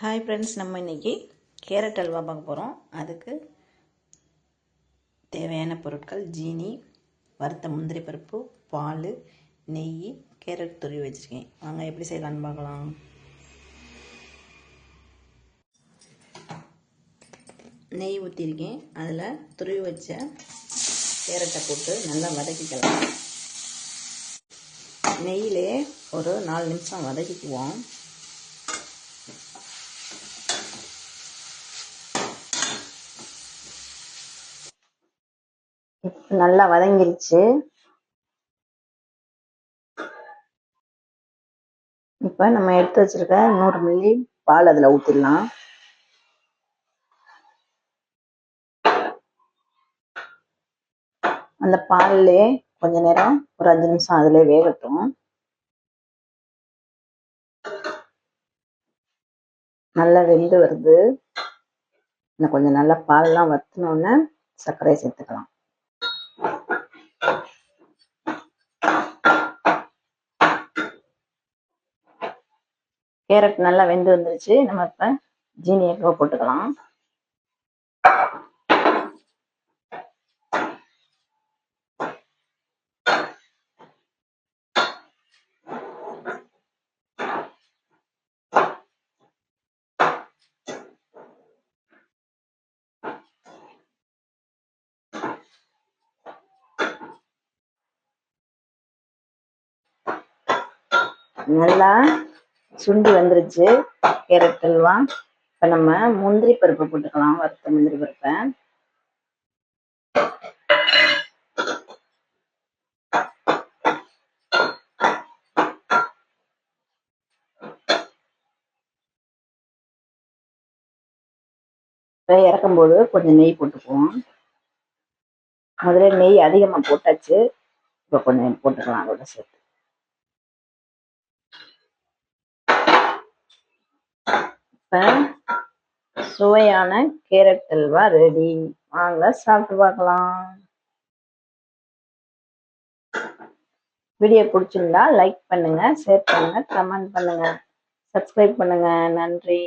Hi friends நம்ம இன்றைக்கி carrot halwa பார்க்க போகிறோம் அதுக்கு தேவையான பொருட்கள் ஜீனி வறுத்த முந்திரி பருப்பு பால் நெய் கேரட் துருவி வச்சுருக்கேன். வாங்க எப்படி செய்யலான்னு பார்க்கலாம். நெய் ஊற்றிருக்கேன் அதில் துருவி வச்ச கேரட்டை போட்டு நல்லா வதக்கிக்கலாம். நெய்யிலே ஒரு நாலு நிமிஷம் வதக்கிக்குவோம். நல்லா வதங்கிருச்சு. இப்போ நம்ம எடுத்து வச்சிருக்க நூறு மில்லி பால் அதில் ஊற்றிடலாம் அந்த பால்லே கொஞ்ச நேரம் ஒரு அஞ்சு நிமிஷம் அதிலே வேகட்டும். நல்லா வெந்து வருது. இன்னும் கொஞ்சம் நல்லா பால்லாம் வத்தினோடனே சர்க்கரையை சேர்த்துக்கலாம். கேரட் நல்லா வெந்து வந்துருச்சு. நம்ம இப்போ ஜீனியை போட்டுக்கலாம். நல்லா சுண்டி வந்துருச்சு. கேரட் அல்வா. இப்போ நம்ம முந்திரி பருப்பு போட்டுக்கலாம். வறுத்த முந்திரி பருப்பை. இறக்கும்போது கொஞ்சம் நெய் போட்டுக்குவோம். முதல்ல நெய் அதிகமாக போட்டாச்சு. இப்போ கொஞ்சம் போட்டுக்கலாம் அதோட சேர்த்து. இப்போ சுவையான கேரட் அல்வா ரெடி வாங்க சாப்பிட்டு பார்க்கலாம். வீடியோ பிடிச்சிருந்தா லைக் பண்ணுங்க ஷேர் பண்ணுங்க கமெண்ட் பண்ணுங்க. சப்ஸ்கிரைப் பண்ணுங்க. நன்றி.